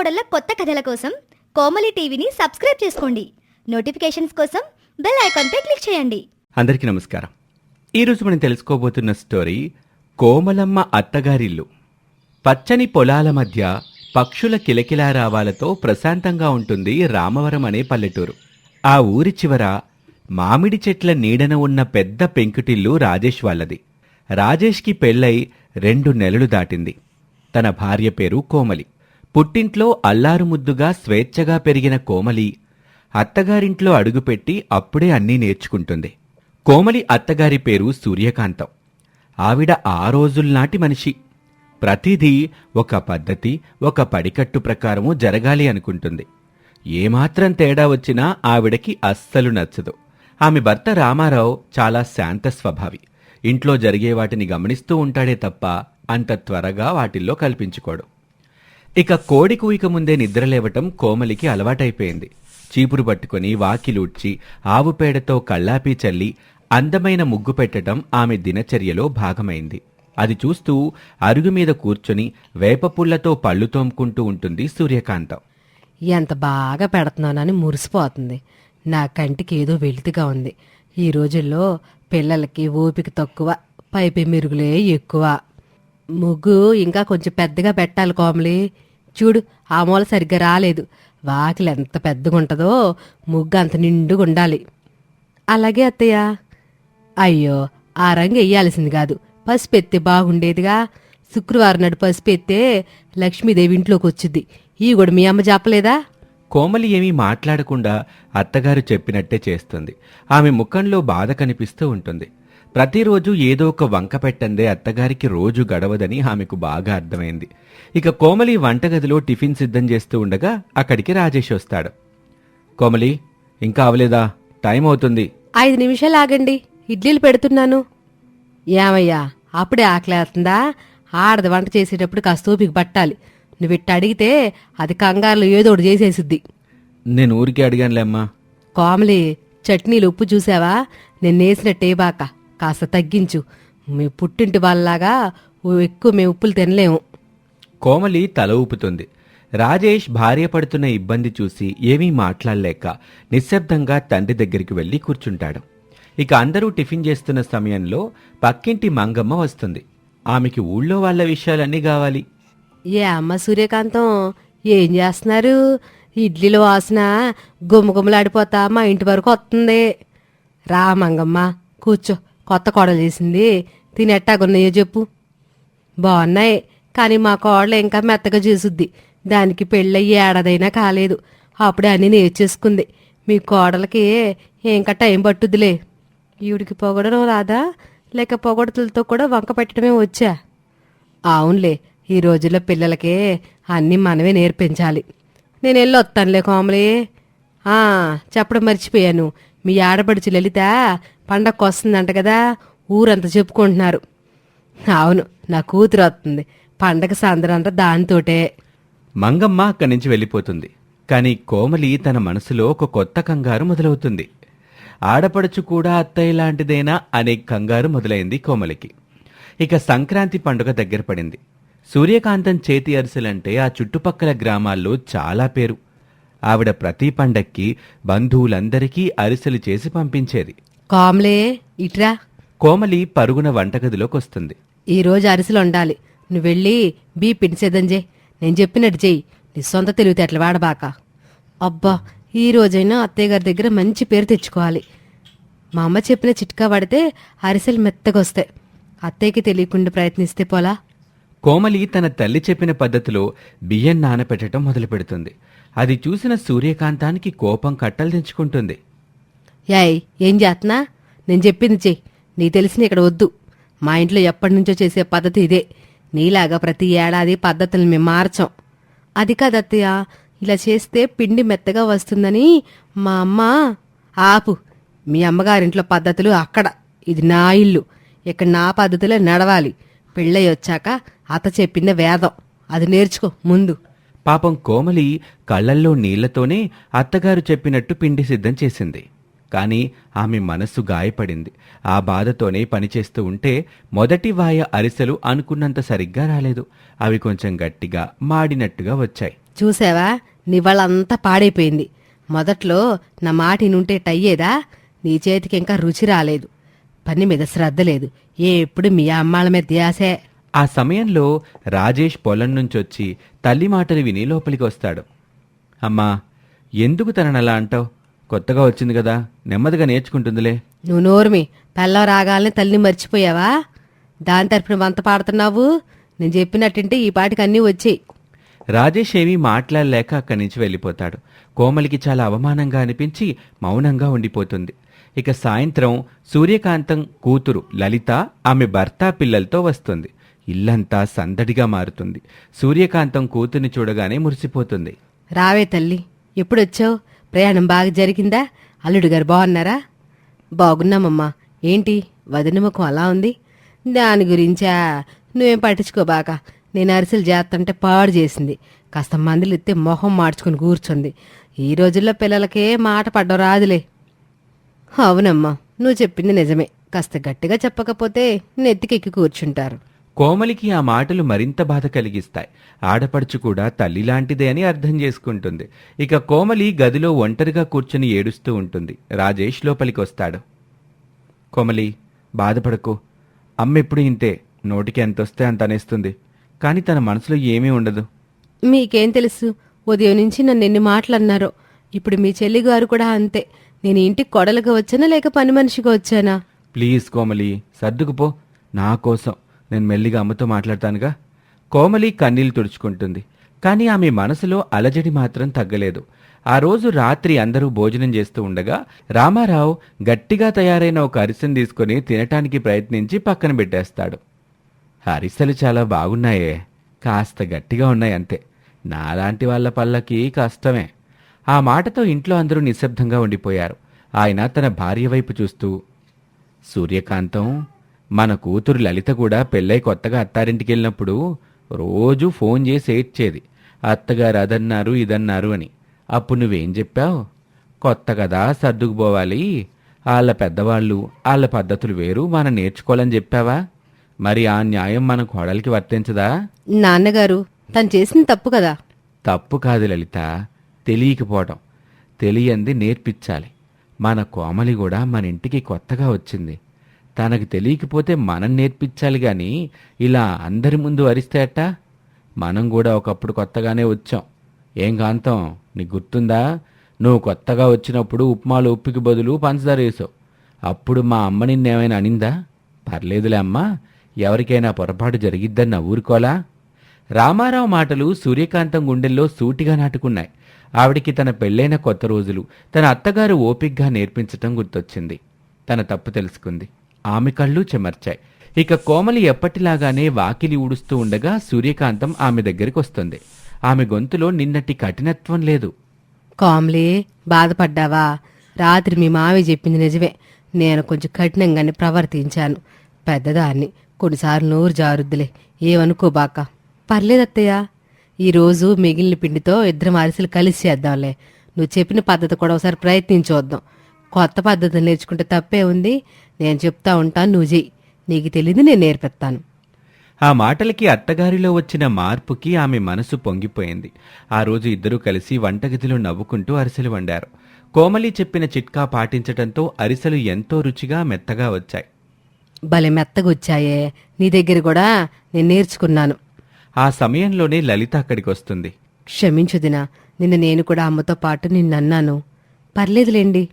కోడళ్ళ కొత్త కథల కోసం కోమలి టీవీని సబ్స్క్రైబ్ చేసుకోండి. నోటిఫికేషన్స్ కోసం బెల్ ఐకాన్పై క్లిక్ చేయండి. అందరికీ నమస్కారం. ఈరోజు మనం తెలుసుకోబోతున్న స్టోరీ కోమలమ్మ అత్తగారిల్లు. పచ్చని పొలాల మధ్య పక్షుల కిలకిలారావాలతో ప్రశాంతంగా ఉంటుంది రామవరం అనే పల్లెటూరు. ఆ ఊరి చివర మామిడి చెట్ల నీడన ఉన్న పెద్ద పెంకుటిల్లు రాజేష్ వాళ్ళది. రాజేష్కి పెళ్ళై రెండు నెలలు దాటింది. తన భార్య పేరు కోమలి. పుట్టింట్లో అల్లారుముద్దుగా స్వేచ్ఛగా పెరిగిన కోమలి అత్తగారింట్లో అడుగుపెట్టి అప్పుడే అన్నీ నేర్చుకుంటుంది. కోమలి అత్తగారి పేరు సూర్యకాంతం. ఆవిడ ఆ రోజుల్నాటి మనిషి. ప్రతిదీ ఒక పద్ధతి ఒక పడికట్టు ప్రకారము జరగాలి అనుకుంటుంది. ఏమాత్రం తేడా వచ్చినా ఆవిడకి అస్సలు నచ్చదు. ఆమె భర్త రామారావు చాలా శాంత స్వభావి. ఇంట్లో జరిగే వాటిని గమనిస్తూ ఉంటాడే తప్ప అంత త్వరగా వాటిల్లో కల్పించుకోడు. ఇక కోడి కూయిక ముందే నిద్రలేవటం కోమలికి అలవాటైపోయింది. చీపురు పట్టుకుని వాకిలూడ్చి ఆవు పేడతో కళ్ళాపి చల్లి అందమైన ముగ్గు పెట్టడం ఆమె దినచర్యలో భాగమైంది. అది చూస్తూ అరుగు మీద కూర్చొని వేపపుల్లతో పళ్ళు తోముకుంటూ ఉంటుంది సూర్యకాంతం. ఎంత బాగా పెడుతున్నానని మురిసిపోతుంది. నా కంటికి ఏదో వెలితిగా ఉంది. ఈ రోజుల్లో పిల్లలకి ఓపిక తక్కువ పైపి మెరుగులే ఎక్కువ. ముగ్గు ఇంకా కొంచెం పెద్దగా పెట్టాలి కోమలి. చూడు ఆ మూల సరిగ్గా రాలేదు. వాకిలి ఎంత పెద్దగా ఉంటుందో ముగ్గు అంత నిండుగా ఉండాలి. అలాగే అత్తయ్య. అయ్యో ఆ రంగు వెయ్యాల్సింది కాదు. పసుపు ఎత్తే బాగుండేదిగా. శుక్రవారం నాడు పసుపు ఎత్తే లక్ష్మీదేవి ఇంట్లోకి వచ్చింది. ఈ కూడా మీ అమ్మ చెప్పలేదా? కోమలి ఏమీ మాట్లాడకుండా అత్తగారు చెప్పినట్టే చేస్తుంది. ఆమె ముఖంలో బాధ కనిపిస్తూ ఉంటుంది. ప్రతిరోజు ఏదో ఒక వంక పెట్టందే అత్తగారికి రోజు గడవదని ఆమెకు బాగా అర్థమైంది. ఇక కోమలి వంటగదిలో టిఫిన్ సిద్ధం చేస్తూ ఉండగా అక్కడికి రాజేష్ వస్తాడు. కోమలి ఇంకా అవలేదా? టైం అవుతుంది. ఐదు నిమిషాలు ఆగండి. ఇడ్లీలు పెడుతున్నాను. ఏమయ్యా అప్పుడే ఆకలేస్తుందా ఆడది వంట చేసేటప్పుడు కాస్త ఓపిక పట్టాలి. నువ్వు ఇట్ట అడిగితే అది కంగారులో ఏదో ఒకటి చేసేసిద్ది. నేను ఊరికే అడిగానులేమ్మా కోమలి చట్నీలు ఉప్పు చూసావా? నేను నేసినట్టే బాక. కాస్త తగ్గించు. మీ పుట్టింటి వాళ్ళలాగా ఎక్కువ మేము ఉప్పులు తినలేము. కోమలి తల ఊపుతుంది. రాజేష్ భార్య పడుతున్న ఇబ్బంది చూసి ఏమీ మాట్లాడలేక నిశ్శబ్దంగా తండ్రి దగ్గరికి వెళ్ళి కూర్చుంటాడు. ఇక అందరూ టిఫిన్ చేస్తున్న సమయంలో పక్కింటి మంగమ్మ వస్తుంది. ఆమెకి ఊళ్ళో వాళ్ళ విషయాలన్నీ కావాలి. ఏ అమ్మ సూర్యకాంతం ఏం చేస్తున్నారు? ఇడ్లీలో వాసన గుమ్మగుమ్మలాడిపోతా మా ఇంటి వరకు వస్తుంది. రా మంగమ్మ కూర్చో. కొత్త కోడలు చేసింది. తిని ఎట్టాగున్నాయో చెప్పు. బాగున్నాయి. కానీ మా కోడలు ఇంకా మెత్తగా చేసుద్ది. దానికి పెళ్ళయ్యి ఏడాదైనా కాలేదు. అప్పుడే అన్నీ నేర్చేసుకుంది. మీ కోడలకి ఇంకా టైం పట్టుద్దిలే. ఈవిడికి పొగడడం రాదా? లేక పొగడతలతో కూడా వంక పెట్టడమే వచ్చా? అవునులే. ఈ రోజుల్లో పిల్లలకి అన్నీ మనమే నేర్పించాలి. నేను వెళ్ళి వస్తానులే కోమలి. చెప్పడం మర్చిపోయాను. మీ ఆడపడుచు లలిత పండగకు వస్తుందంట కదా ఊరంతా చెప్పుకుంటున్నారు. అవును నా కూతురు వస్తుంది. పండగ సందరంతా దానితోటే. మంగమ్మ అక్కడి నుంచి వెళ్ళిపోతుంది. కానీ కోమలి తన మనసులో ఒక కొత్త కంగారు మొదలవుతుంది. ఆడపడుచు కూడా అత్తయ్య లాంటిదేనా అనే కంగారు మొదలైంది కోమలికి. ఇక సంక్రాంతి పండుగ దగ్గర పడింది. సూర్యకాంతం చేతి అరిసెలంటే ఆ చుట్టుపక్కల గ్రామాల్లో చాలా పేరు. ఆవిడ ప్రతి పండక్కి బంధువులందరికీ అరిసెలు చేసి పంపించేది. కోమలే ఇట్రా. కోమలి పరుగున వంటగదిలోకి వస్తుంది ఈ రోజు అరిసెలు ఉండాలి నువ్వు వెళ్ళి బీ పిండి సిద్ధం చేయి నేను చెప్పినట్టు చెయ్యి. నీ సొంత తెలివితేటలు వాడబాక. అబ్బా ఈ రోజైనా అత్తయ్య గారి దగ్గర మంచి పేరు తెచ్చుకోవాలి. మా అమ్మ చెప్పిన చిట్కా వాడితే అరిసెలు మెత్తగా వస్తాయి అత్తయ్యకి తెలియకుండా ప్రయత్నిస్తే పోలా? కోమలి తన తల్లి చెప్పిన పద్ధతిలో బియ్యం నానపెట్టడం మొదలుపెడుతుంది. అది చూసిన సూర్యకాంతానికి కోపం కట్టలు తెంచుకుంటుంది. యాయ్ ఏం చేస్తున్నా? నేను చెప్పింది చెయ్యి నీకు తెలిసిన ఇక్కడ వద్దు. మా ఇంట్లో ఎప్పటి నుంచో చేసే పద్ధతి ఇదే. నీలాగా ప్రతి ఏడాది పద్ధతులు మేము మార్చం. అది కాదత్తయ్య ఇలా చేస్తే పిండి మెత్తగా వస్తుందని మా అమ్మ ఆపు. మీ అమ్మగారింట్లో పద్ధతులు అక్కడ. ఇది నా ఇల్లు. ఇక్కడ నా పద్ధతులే నడవాలి. పెళ్ళయి వచ్చాక అత్త చెప్పింది వేదం. అది నేర్చుకో ముందు. పాపం కోమలి కళ్ళల్లో నీళ్ళతోనే అత్తగారు చెప్పినట్టు పిండి సిద్ధం చేసింది. కాని ఆమె మనస్సు గాయపడింది. ఆ బాధతోనే పనిచేస్తూ ఉంటే మొదటి వాయ అరిసెలు అనుకున్నంత సరిగ్గా రాలేదు. అవి కొంచెం గట్టిగా మాడినట్టుగా వచ్చాయి. చూసావా? నీ వాళ్ళంతా పాడైపోయింది. మొదట్లో నా మాట నుంటే టయ్యేదా? నీ చేతికి ఇంకా రుచి రాలేదు. పని మీద శ్రద్ధ లేదు. ఎప్పుడు మీ అమ్మాళ్ళ మీద ధ్యాసే. ఆ సమయంలో రాజేష్ పొలం నుంచొచ్చి తల్లి మాటలు విని లోపలికి వస్తాడు. అమ్మా ఎందుకు తనని అలా అంటావు? కొత్తగా వచ్చింది కదా నెమ్మదిగా నేర్చుకుంటుందిలే. నువ్వు నోరుమి పెళ్ళం రాగాలని తల్లిని మర్చిపోయావా? దాని తరపున వంత పాడుతున్నావు? నేను చెప్పినట్టుంటే ఈ పాటికి అన్నీ వచ్చాయి. రాజేష్ ఏమీ మాట్లాడలేక అక్కడి నుంచి వెళ్ళిపోతాడు. కోమలికి చాలా అవమానంగా అనిపించి మౌనంగా ఉండిపోతుంది. ఇక సాయంత్రం సూర్యకాంతం కూతురు లలిత ఆమె భర్త పిల్లలతో వస్తుంది. ఇల్లంతా సందడిగా మారుతుంది. సూర్యకాంతం కూతుని చూడగానే మురిసిపోతుంది. రావే తల్లి ఎప్పుడొచ్చావు? ప్రయాణం బాగా జరిగిందా? అల్లుడు గారు బాగున్నారా? బాగున్నామమ్మా. ఏంటి వదిన ముఖం అలా ఉంది? దాని గురించా? నువ్వేం పట్టించుకోబాక నేను అరిసెలు చేస్తుంటే పాడు చేసింది. కాస్త మందులు ఇస్తే మొహం మార్చుకుని కూర్చుంది. ఈ రోజుల్లో పిల్లలకే మాట పడ్డం రాదులే. అవునమ్మా నువ్వు చెప్పింది నిజమే. కాస్త గట్టిగా చెప్పకపోతే నెత్తికెక్కి కూర్చుంటారు. కోమలికి ఆ మాటలు మరింత బాధ కలిగిస్తాయి. ఆడపడుచు కూడా తల్లి లాంటిదే అని అర్థం చేసుకుంటుంది. ఇక కోమలి గదిలో ఒంటరిగా కూర్చుని ఏడుస్తూ ఉంటుంది. రాజేష్ లోపలికి వస్తాడు కోమలి బాధపడకు. అమ్మ ఎప్పుడు ఇంతే. నోటికి ఎంత వస్తే అంత అనేస్తుంది కానీ తన మనసులో ఏమీ ఉండదు. మీకేం తెలుసు? ఉదయం నుంచి నన్ను ఎన్ని మాటలు అన్నారో ఇప్పుడు మీ చెల్లి గారు కూడా అంతే. నేను ఇంటికి కొడలుగా వచ్చానా లేక పని మనిషిగా వచ్చానా? ప్లీజ్ కోమలి సర్దుకుపో. నా కోసం. నేను మెల్లిగా అమ్మతో మాట్లాడతానుగా. కోమలి కన్నీళ్ళు తుడుచుకుంటుంది. కానీ ఆమె మనసులో అలజడి మాత్రం తగ్గలేదు. ఆ రోజు రాత్రి అందరూ భోజనం చేస్తూ ఉండగా రామారావు గట్టిగా తయారైన ఒక అరిసెను తీసుకుని తినటానికి ప్రయత్నించి పక్కన పెట్టేస్తాడు. అరిసెలు చాలా బాగున్నాయే. కాస్త గట్టిగా ఉన్నాయి అంతే. నాలాంటి వాళ్ళ పళ్ళకి కష్టమే. ఆ మాటతో ఇంట్లో అందరూ నిశ్శబ్దంగా ఉండిపోయారు. ఆయన తన భార్య వైపు చూస్తూ సూర్యకాంతం మన కూతురు లలిత కూడా పెళ్ళై కొత్తగా అత్తారింటికి వెళ్ళినప్పుడు రోజు ఫోన్ చేసి ఏడ్చేది. అత్తగారు అదన్నారు ఇదన్నారు అని. అప్పుడు నువ్వేం చెప్పావు? కొత్త కదా సర్దుకుపోవాలి. వాళ్ళ పెద్దవాళ్ళు వాళ్ళ పద్ధతులు వేరు మనం నేర్చుకోవాలని చెప్పావా? మరి ఆ న్యాయం మన కోడలికి వర్తించదా? నాన్నగారు తను చేసిన తప్పు కదా? తప్పు కాదు లలిత తెలియకపోవటం. తెలియంది నేర్పించాలి. మన కోమలి కూడా మన ఇంటికి కొత్తగా వచ్చింది. తనకు తెలియకపోతే మనం నేర్పించాలి గాని ఇలా అందరి ముందు అరిస్తే అట్టా? మనం కూడా ఒకప్పుడు కొత్తగానే వచ్చాం. ఏం కాంతం? నీకు గుర్తుందా? నువ్వు కొత్తగా వచ్చినప్పుడు ఉప్మాలో ఉప్పికి బదులు పంచదార వేసావు. అప్పుడు మా అమ్మ నిన్నేమైనా అనిందా? పర్లేదులే అమ్మా ఎవరికైనా పొరపాటు జరిగిద్దని నా ఊరుకోలా రామారావు మాటలు సూర్యకాంతం గుండెల్లో సూటిగా నాటుకున్నాయి. ఆవిడికి తన పెళ్ళైన కొత్త రోజులు తన అత్తగారు ఓపిగ్గా నేర్పించటం గుర్తొచ్చింది. తన తప్పు తెలుసుకుంది. ఆమె కళ్ళు చెమర్చాయి. ఇక కోమలి ఎప్పటిలాగానే వాకిలి ఊడుస్తూ ఉండగా సూర్యకాంతం ఆమె దగ్గరికి వస్తుంది. ఆమె గొంతులో నిన్నటి కఠినత్వం లేదు. కోమలే బాధపడ్డావా? రాత్రి మీ మావి చెప్పింది నిజమే. నేను కొంచెం కఠినంగానే ప్రవర్తించాను. పెద్దదాన్ని కొన్నిసార్లు నోరు జారుద్దులే. ఏమనుకోబాక పర్లేదత్తయ్య ఈరోజు మిగిలిన పిండితో ఇద్దరం అరిసెలు కలిసి చేద్దాంలే. నువ్వు చెప్పిన పద్ధతి కూడా ఒకసారి ప్రయత్నించొద్దాం. కొత్త పద్ధతి నేర్చుకుంటే తప్పే ఉంది. నేను చెప్తా ఉంటాను నువ్వు చెయ్యి. నీకు తెలియదు నేను నేర్పిస్తాను. ఆ మాటలకి అత్తగారిలో వచ్చిన మార్పుకి ఆమె మనసు పొంగిపోయింది. ఆ రోజు ఇద్దరూ కలిసి వంటగదిలో నవ్వుకుంటూ అరిసెలు వండారు. కోమలి చెప్పిన చిట్కా పాటించటంతో అరిసెలు ఎంతో రుచిగా మెత్తగా వచ్చాయి. భలే మెత్తగా వచ్చాయే నీ దగ్గర కూడా నేను నేర్చుకున్నాను. ఆ సమయంలోనే లలిత అక్కడికి వస్తుంది క్షమించు దినా నిన్న నేను కూడా అమ్మతో పాటు నిన్నన్నాను. పర్లేదులేండి.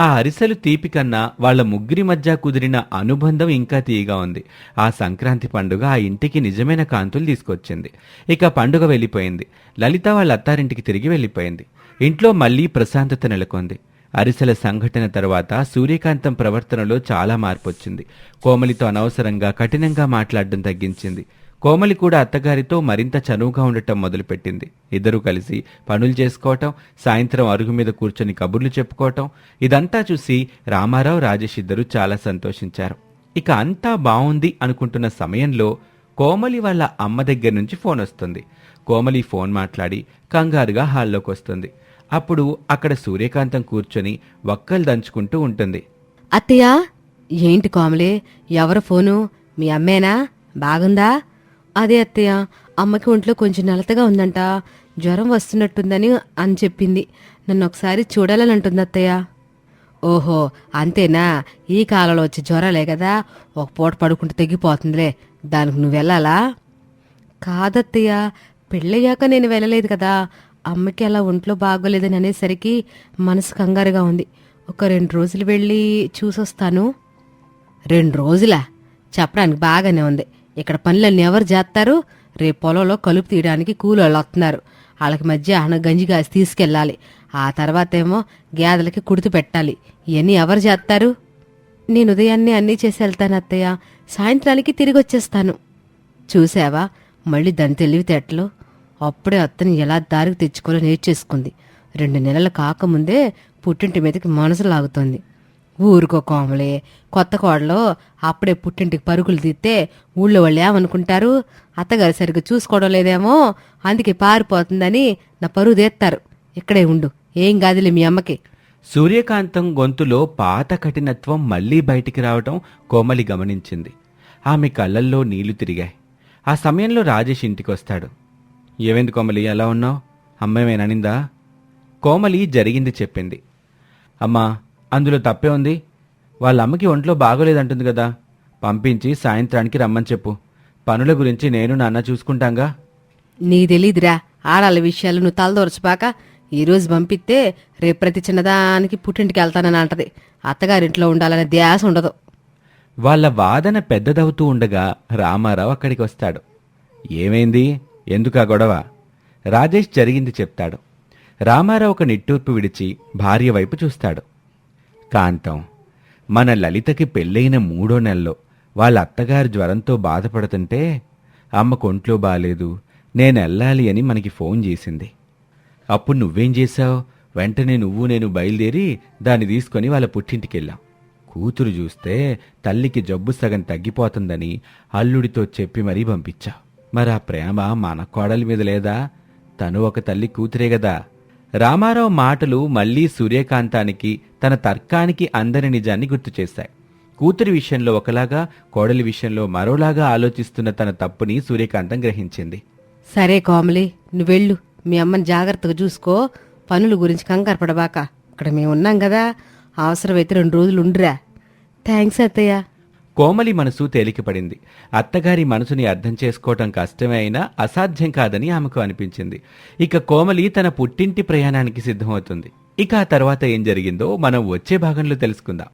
ఆ అరిసెలు తీపి కన్నా వాళ్ళ ముగ్గురి మధ్య కుదిరిన అనుబంధం ఇంకా తీయగా ఉంది. ఆ సంక్రాంతి పండుగ ఆ ఇంటికి నిజమైన కాంతులు తీసుకొచ్చింది. ఇక పండుగ వెళ్ళిపోయింది. లలిత వాళ్ళ అత్తారింటికి తిరిగి వెళ్ళిపోయింది. ఇంట్లో మళ్ళీ ప్రశాంతత నెలకొంది. అరిసెల సంఘటన తర్వాత సూర్యకాంతం ప్రవర్తనలో చాలా మార్పు వచ్చింది కోమలితో అనవసరంగా కఠినంగా మాట్లాడడం తగ్గించింది. కోమలి కూడా అత్తగారితో మరింత చనువుగా ఉండటం మొదలుపెట్టింది. ఇద్దరూ కలిసి పనులు చేసుకోవటం సాయంత్రం అరుగు మీద కూర్చొని కబుర్లు చెప్పుకోవటం ఇదంతా చూసి రామారావు రాజేష్ ఇద్దరూ చాలా సంతోషించారు. ఇక అంతా బాగుంది అనుకుంటున్న సమయంలో కోమలి వాళ్ళ అమ్మ దగ్గర నుంచి ఫోన్ వస్తుంది. కోమలి ఫోన్ మాట్లాడి కంగారుగా హాల్లోకి వస్తుంది. అప్పుడు అక్కడ సూర్యకాంతం కూర్చొని వక్కలు దంచుకుంటూ ఉంటుంది. అత్తయ్య ఏంటి కోమలి? ఎవరు ఫోను? మీ అమ్మేనా? బాగుందా? అదే అత్తయ్య అమ్మకి ఒంట్లో కొంచెం నలతగా ఉందంట జ్వరం వస్తున్నట్టుందని అని చెప్పింది. నన్ను ఒకసారి చూడాలని అంటుంది అత్తయ్య. ఓహో అంతేనా? ఈ కాలంలో వచ్చే జ్వరాలే కదా ఒక పూట పడుకుంటే తగ్గిపోతుందిలే దానికి నువ్వు వెళ్ళాలా? కాదత్తయ్య పెళ్ళయ్యాక నేను వెళ్ళలేదు కదా అమ్మకి అలా ఒంట్లో బాగోలేదని అనేసరికి మనసు కంగారుగా ఉంది. ఒక రెండు రోజులు వెళ్ళి చూసొస్తాను. రెండు రోజులా? చెప్పడానికి బాగానే ఉంది. ఇక్కడ పనులన్నీ ఎవరు చేస్తారు? రేపు పొలంలో కలుపు తీయడానికి కూలోళ్ళు వస్తున్నారు. వాళ్ళకి మధ్య అన్న గంజి కాసి తీసుకెళ్ళాలి. ఆ తర్వాత ఏమో గేదెలకి కుడితి పెట్టాలి. ఇవన్నీ ఎవరు చేస్తారు? నేను ఉదయాన్నే అన్నీ చేసి వెళ్తాను అత్తయ్య. సాయంత్రానికి తిరిగి వచ్చేస్తాను. చూసావా మళ్ళీ దాని తెలివితేటలు. అప్పుడే అత్తని ఎలా దారికి తెచ్చుకోవాలో నేర్చేసుకుంది. రెండు నెలలు కాకముందే పుట్టింటి మీదకి మనసు లాగుతోంది. ఊరుకో కోమలే. కొత్త కోడలో అప్పుడే పుట్టింటికి పరుగులు తీస్తే ఊళ్ళో వాళ్ళు ఏమనుకుంటారు? అత్తగారు సరిగ్గా చూసుకోవడం లేదేమో అందుకే పారిపోతుందని నా పరువు తీస్తారు. ఇక్కడే ఉండు. ఏం కాదులే మీ అమ్మకి. సూర్యకాంతం గొంతులో పాత కఠినత్వం మళ్ళీ బయటికి రావటం కోమలి గమనించింది. ఆమె కళ్ళల్లో నీళ్ళు తిరిగాయి. ఆ సమయంలో రాజేష్ ఇంటికి వస్తాడు ఏమైంది కోమలి? ఎలా ఉన్నావు? అమ్మేమేననిందా కోమలి జరిగింది చెప్పింది. అమ్మా అందులో తప్పే ఉంది. వాళ్ళ అమ్మకి ఒంట్లో బాగోలేదంటుంది కదా. పంపించి సాయంత్రానికి రమ్మని చెప్పు. పనుల గురించి నేను నాన్న చూసుకుంటాంగా. నీ తెలీదురా. ఆడాల విషయాలు నువ్వు తలదొరచబాక ఈరోజు పంపిస్తే రేపు ప్రతి చిన్నదానికి పుట్టింటికి వెళ్తానని అంటది. అత్తగారింట్లో ఉండాలనే ధ్యాస ఉండదు. వాళ్ళ వాదన పెద్దదవుతూ ఉండగా రామారావు అక్కడికి వస్తాడు. ఏమైంది? ఎందుకా గొడవ? రాజేష్ జరిగింది చెప్తాడు. రామారావు ఒక నిట్టూర్పు విడిచి భార్య వైపు చూస్తాడు. కాంతం మన లలితకి పెళ్ళైన మూడో నెలలో వాళ్ళ అత్తగారు జ్వరంతో బాధపడుతుంటే అమ్మ కొంట్లో బాలేదు నేను వెళ్ళాలి అని మనకి ఫోన్ చేసింది. అప్పుడు నువ్వేం చేశావు? వెంటనే నువ్వు నేను బయలుదేరి దాన్ని తీసుకొని వాళ్ళ పుట్టింటికి వెళ్ళాం కూతురు చూస్తే తల్లికి జబ్బు సగం తగ్గిపోతుందని అల్లుడితో చెప్పి మరీ పంపించా. మరి ఆ ప్రేమ మన కోడలి మీద లేదా? తను ఒక తల్లి కూతురే కదా రామారావు మాటలు మళ్ళీ సూర్యకాంతానికి తన తర్కానికి అందని నిజాన్ని గుర్తు చేశాయి. కూతురి విషయంలో ఒకలాగా కోడలి విషయంలో మరోలాగా ఆలోచిస్తున్న తన తప్పుని సూర్యకాంతం గ్రహించింది. సరే కోమలి నువ్వెళ్ళు మీ అమ్మని జాగ్రత్తగా చూసుకో. పనుల గురించి కంగారు పడబాక. ఇక్కడ మేము ఉన్నాం కదా. అవసరమైతే రెండు రోజులు ఉండురా. థ్యాంక్స్ అత్తయ్య. కోమలి మనసు తేలికపడింది. అత్తగారి మనసుని అర్థం చేసుకోవటం కష్టమే అయినా అసాధ్యం కాదని ఆమెకు అనిపించింది. ఇక కోమలి తన పుట్టింటి ప్రయాణానికి సిద్ధమవుతుంది. ఇక ఆ తర్వాత ఏం జరిగిందో మనం వచ్చే భాగంలో తెలుసుకుందాం.